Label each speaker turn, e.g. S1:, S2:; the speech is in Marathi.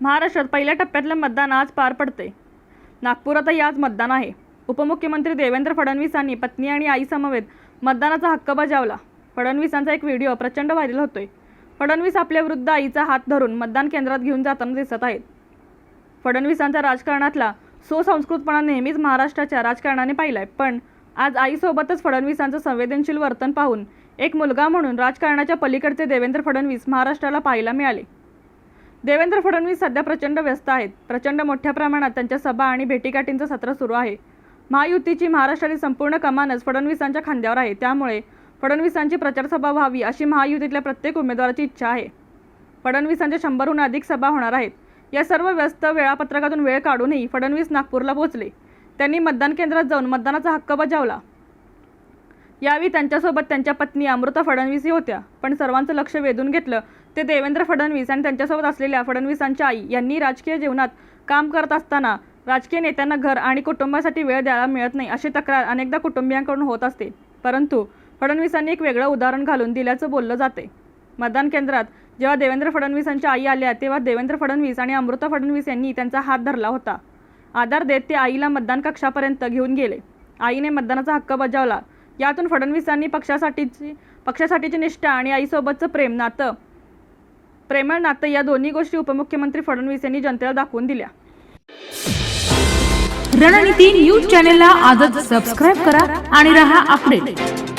S1: महाराष्ट्रात पहिल्या टप्प्यातलं मतदान आज पार पडते नागपुरातही आज मतदान आहे. उपमुख्यमंत्री देवेंद्र फडणवीसांनी पत्नी आणि आईसमवेत मतदानाचा हक्क बजावला. फडणवीसांचा एक व्हिडिओ प्रचंड व्हायरल होतोय. फडणवीस आपल्या वृद्ध आईचा हात धरून मतदान केंद्रात घेऊन जाताना दिसत आहेत. फडणवीसांच्या राजकारणातला सुसंस्कृतपणा नेहमीच महाराष्ट्राच्या राजकारणाने पाहिलाय पण आज आईसोबतच फडणवीसांचं संवेदनशील वर्तन पाहून एक मुलगा म्हणून राजकारणाच्या पलीकडचे देवेंद्र फडणवीस महाराष्ट्राला पाहायला मिळाले. देवेंद्र फडणवीस सध्या प्रचंड व्यस्त आहेत. प्रचंड मोठ्या प्रमाणात त्यांच्या सभा आणि भेटीगाठींचं सत्र सुरू आहे. महायुतीची महाराष्ट्रातील संपूर्ण कमानच फडणवीसांच्या खांद्यावर आहे. त्यामुळे फडणवीसांची प्रचारसभा व्हावी अशी महायुतीतल्या प्रत्येक उमेदवाराची इच्छा आहे. फडणवीसांच्या शंभरहून अधिक सभा होणार आहेत. या सर्व व्यस्त वेळापत्रकातून वेळ काढूनही फडणवीस नागपूरला पोहोचले. त्यांनी मतदान केंद्रात जाऊन मतदानाचा हक्क बजावला. यावेळी त्यांच्यासोबत त्यांच्या पत्नी अमृता फडणवीसही होत्या. पण सर्वांचं लक्ष वेधून घेतलं. ते देवेंद्र फडणवीस आणि त्यांच्यासोबत असलेल्या फडणवीसांच्या आई यांनी राजकीय जीवनात काम करत असताना राजकीय नेत्यांना घर आणि कुटुंबासाठी वेळ द्यायला मिळत नाही अशी तक्रार अनेकदा कुटुंबियांकडून होत असते. परंतु फडणवीसांनी एक वेगळं उदाहरण घालून दिल्याचं बोललं जाते. मतदान केंद्रात जेव्हा देवेंद्र फडणवीसांच्या आई आल्या तेव्हा देवेंद्र फडणवीस आणि अमृता फडणवीस यांनी त्यांचा हात धरला होता. आधार देत ते आईला मतदान कक्षापर्यंत घेऊन गेले. आईने मतदानाचा हक्क बजावला. यातून फडणवीसांनी पक्षासाठीची पक्षासाठीची निष्ठा आणि आईसोबतचं प्रेम नातं प्रेमळ नातं या दोन्ही गोष्टी उपमुख्यमंत्री फडणवीस यांनी जनतेला दाखवून दिल्या.
S2: रणनीती न्यूज चॅनेलला आजच सबस्क्राईब करा आणि रहा अपडेट